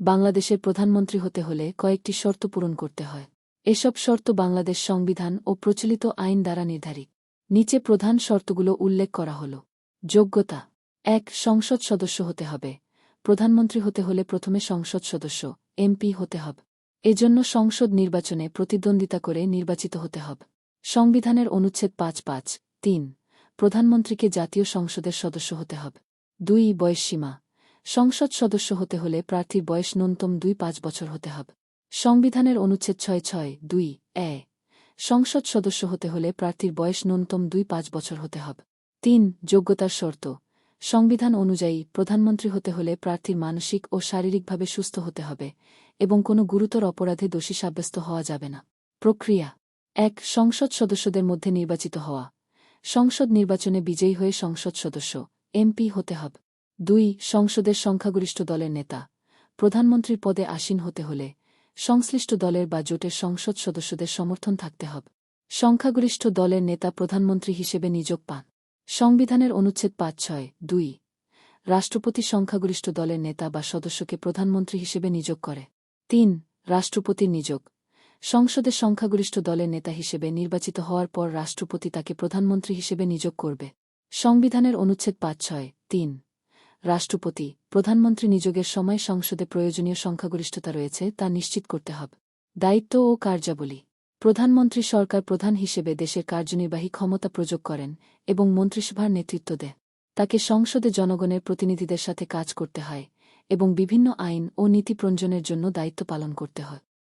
বাংলাদেশের প্রধানমন্ত্রী হতে হলে কয়েকটি শর্ত পূরণ করতে হয়। এসব শর্ত বাংলাদেশ সংবিধান ও প্রচলিত আইন দ্বারা নির্ধারিত। নিচে প্রধান শর্তগুলো উল্লেখ করা হল। যোগ্যতা। এক, সংসদ সদস্য হতে হবে। প্রধানমন্ত্রী হতে হলে প্রথমে সংসদ সদস্য, এমপি হতে হবে। এজন্য সংসদ নির্বাচনে প্রতিদ্বন্দ্বিতা করে নির্বাচিত হতে হবে। সংবিধানের অনুচ্ছেদ পাঁচ পাঁচ, তিন, প্রধানমন্ত্রীকে জাতীয় সংসদের সদস্য হতে হবে। দুই, বয়সসীমা। সংসদ সদস্য হতে হলে প্রার্থীর বয়স ন্যূনতম দুই পাঁচ বছর হতে হবে। সংবিধানের অনুচ্ছেদ ছয় ছয় দুই এ। সংসদ সদস্য হতে হলে প্রার্থীর বয়স ন্যূনতম দুই পাঁচ বছর হতে হবে। তিন, যোগ্যতার শর্ত। সংবিধান অনুযায়ী প্রধানমন্ত্রী হতে হলে প্রার্থীর মানসিক ও শারীরিকভাবে সুস্থ হতে হবে এবং কোনো গুরুতর অপরাধে দোষী সাব্যস্ত হওয়া যাবে না। প্রক্রিয়া। এক, সংসদ সদস্যদের মধ্যে নির্বাচিত হওয়া। সংসদ নির্বাচনে বিজয়ী হয়ে সংসদ সদস্য, এমপি হতে হবে। দুই সংসদের সংখ্যাগরিষ্ঠ দলের নেতা। প্রধানমন্ত্রীর পদে আসীন হতে হলে সংশ্লিষ্ট দলের বা জোটের সংসদ সদস্যদের সমর্থন থাকতে হবে। সংখ্যাগরিষ্ঠ দলের নেতা প্রধানমন্ত্রী হিসেবে নিযোগ পান। সংবিধানের অনুচ্ছেদ পাঁচ ছয় দুই। রাষ্ট্রপতি সংখ্যাগরিষ্ঠ দলের নেতা বা সদস্যকে প্রধানমন্ত্রী হিসেবে নিযোগ করে। তিন, রাষ্ট্রপতির নিযোগ। সংসদের সংখ্যাগরিষ্ঠ দলের নেতা হিসেবে নির্বাচিত হওয়ার পর রাষ্ট্রপতি তাকে প্রধানমন্ত্রী হিসেবে নিযোগ করবে। সংবিধানের অনুচ্ছেদ পাঁচ ছয় তিন। রাষ্ট্রপতি, প্রধানমন্ত্রী নিযোগের সময় সংসদে প্রয়োজনীয় সংখ্যাগরিষ্ঠতা রয়েছে তা নিশ্চিত করতে হবে। দায়িত্ব ও কার্যাবলী। প্রধানমন্ত্রী সরকার প্রধান হিসেবে দেশের কার্যনির্বাহী ক্ষমতা প্রযোগ করেন এবং মন্ত্রিসভার নেতৃত্ব দেন তাকে সংসদে জনগণের প্রতিনিধিদের সাথে কাজ করতে হয় এবং বিভিন্ন আইন ও নীতি প্রণয়নের জন্য দায়িত্ব পালন করতে হয়।